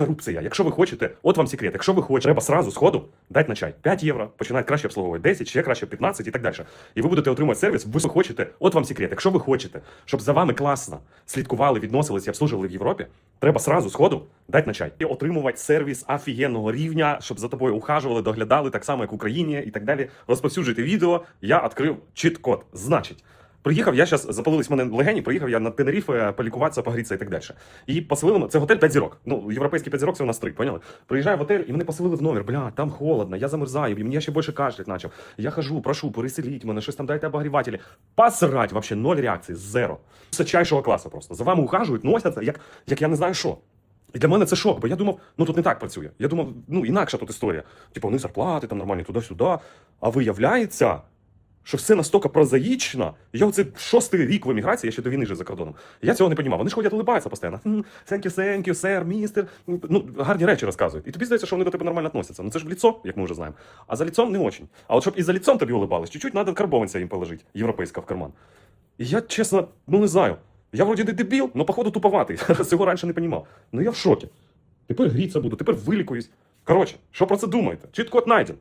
Корупція. Якщо ви хочете, от вам секрет. Якщо ви хочете, треба сразу сходу дати на чай 5 євро, починають краще обслуговувати 10, ще краще 15 і так далі. І ви будете отримувати сервіс. Ви хочете, от вам секрет. Якщо ви хочете, щоб за вами класно слідкували, відносилися і обслужували в Європі, треба сразу сходу дати на чай і отримувати сервіс офігенного рівня, щоб за тобою ухажували, доглядали так само, як в Україні, і так далі. Розповсюджуйте відео. Я відкрив чіт-код. Значить. Приїхав, я зараз запалились в мене легені, приїхав я на Тенеріфе полікуватися, погрітися і так далі. І поселили це готель 5 зірок. Ну, європейський 5 зірок це у нас 3, поняли? Приїжджаю в готель, і мене поселили в номер. Бля, там холодно, я замерзаю, і мені ще більше кашлять почав. Я хожу, прошу, переселіть мене, щось там дайте обогрівателі. Посрать, вообще ноль реакції, зеро. Височайшого класу просто. За вами ухажують, носяться, як, як я не знаю що. І для мене це шок, бо я думав, ну тут не так працює. Я думав, ну інакша тут історія. Типу, вони зарплати там нормальні туди-сюди. А виявляється, що все настільки прозаїчно. Я оце шостий рік в еміграції, я ще до війни жив за кордоном. Я цього не розумів. Вони ж ходять, улибаються постійно. «Хм, Thank you, thank you, сер, містер. Ну, гарні речі розказують. І тобі здається, що вони до тебе нормально відносяться. Ну це ж в ліцо, як ми вже знаємо. А за ліцом не очень. А от щоб і за ліцом тобі улибались, чуть-чуть треба карбованця їм положити, європейська в карман. І я, чесно, ну не знаю. Я вроді не дебіл, але походу туповатий. Цього раніше не розумів. Ну я в шокі. Тепер гріться буду, тепер вилікуюсь. Коротше, що про це думаєте? Чіт-код найден.